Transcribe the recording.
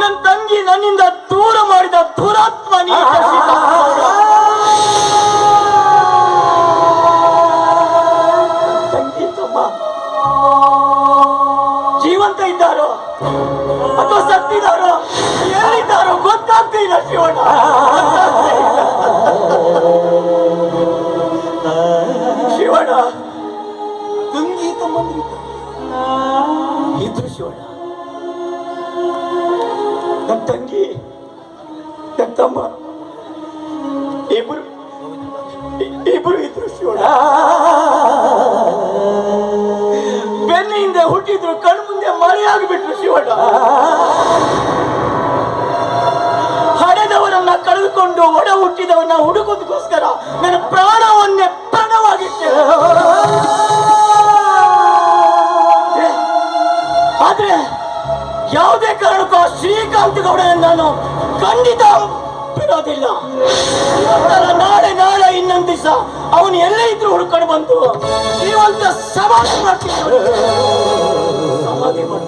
ನನ್ನ ತಂಗಿ ನನ್ನಿಂದ ದೂರ ಮಾಡಿದ ದುರಾತ್ಮ ಜೀವಂತ ಇದ್ದಾರೋ ಅಥವಾ ಸತ್ತಿದ್ದಾರೋ ಎಲ್ಲಿದ್ದಾರೋ ಗೊತ್ತಾಗ್ತಾ ಇಲ್ಲ ಶಿವಣ್ಣ. ಶಿವಣ್ಣ ತಂಗಿ ತಮ್ಮಂದಿರಿದ್ದಾರೆ. ಇದು ಶಿವಣ್ಣ. ನನ್ನ ತಂಗಿ ನನ್ನ ತಮ್ಮ ಇಬ್ಬರು ಇಬ್ರು ಇದ್ರು ಶಿವಣ ಬೆನ್ನಿಂದ ಹುಟ್ಟಿದ್ರು ಕಣ್ಮುಂದೆ ಆಗಿಬಿಟ್ರು ಶಿವಣ್ಣ. ಹಡೆದವರನ್ನ ಕಳೆದುಕೊಂಡು ಒಡ ಹುಟ್ಟಿದವನ್ನ ಹುಡುಕೋದಕ್ಕೋಸ್ಕರ ನನ್ನ ಪ್ರಾಣವನ್ನೇ ಪ್ರಾಣವಾಗಿಟ್ಟೆ ಆದ್ರೆ- ಯಾವುದೇ ಕಾರಣಕ್ಕೂ ಆ ನಾನು ಖಂಡಿತ ಬಿಡೋದಿಲ್ಲ. ನಾಳೆ ನಾಳೆ ಇನ್ನೊಂದು ದಿವಸ ಅವನು ಎಲ್ಲೇ ಇದ್ರು ಹುಡ್ಕೊಂಡು ಬಂತು ನೀವಂತ ಸಮಾಧಿ ಮಾಡ್ತೀನಿ. ಸಮಾಧಿ ಮಾಡ್ತೀನಿ.